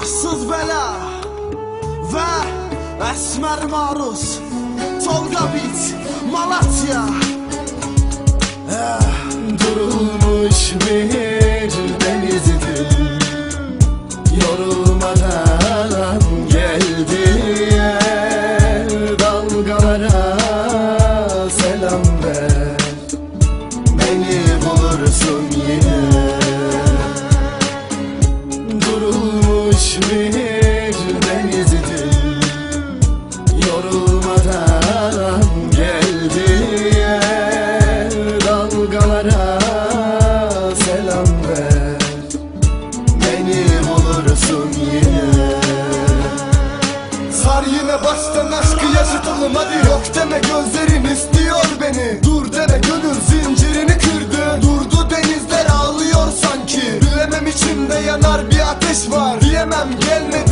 Başsız bela Ve Esmer Maruz. Tolga Bit Malatya. Durulmuş bir Yorulmadan geldi yer Dalgalara selam ver. Beni bulursun yine. Sar yine baştan aşkı yaşatalım hadi Yok deme gözlerin istiyor beni. Dur deme gönül zincirini kırdı. Durdu denizler ağlıyor sanki. Bilemem içimde yanar bir ateş var. Diyemem gelme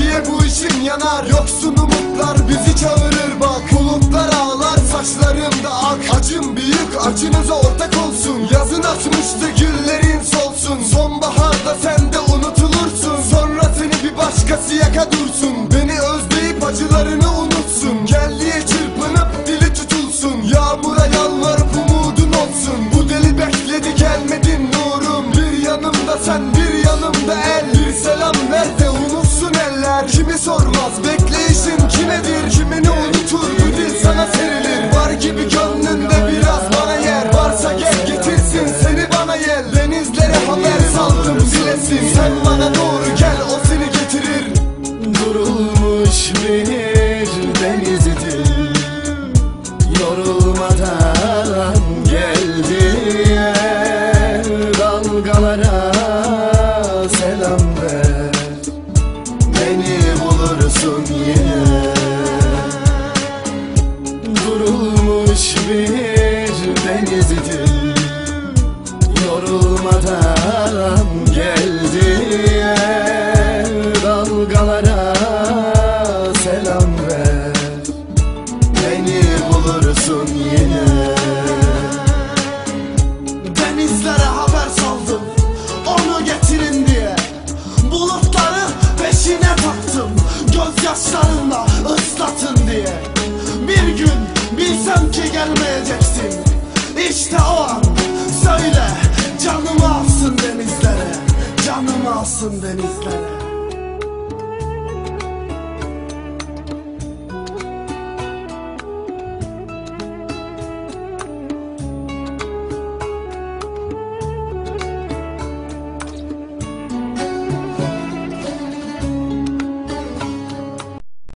işin yanar Yoksun umutlar bizi çağırır bak. Bulutlar ağlar saçlarımda ak. Acım büyük acınıza ortak olsun. Yazın açmıştı Dalgalara selam ver. Beni bulursun yine. Durulmuş bir denizdir Yorulmadan geldi yer ıslatın diye. Bir gün bilsem ki gelmeyeceksin. İşte o an Söyle canımı alsın denizlere. Canımı alsın denizlere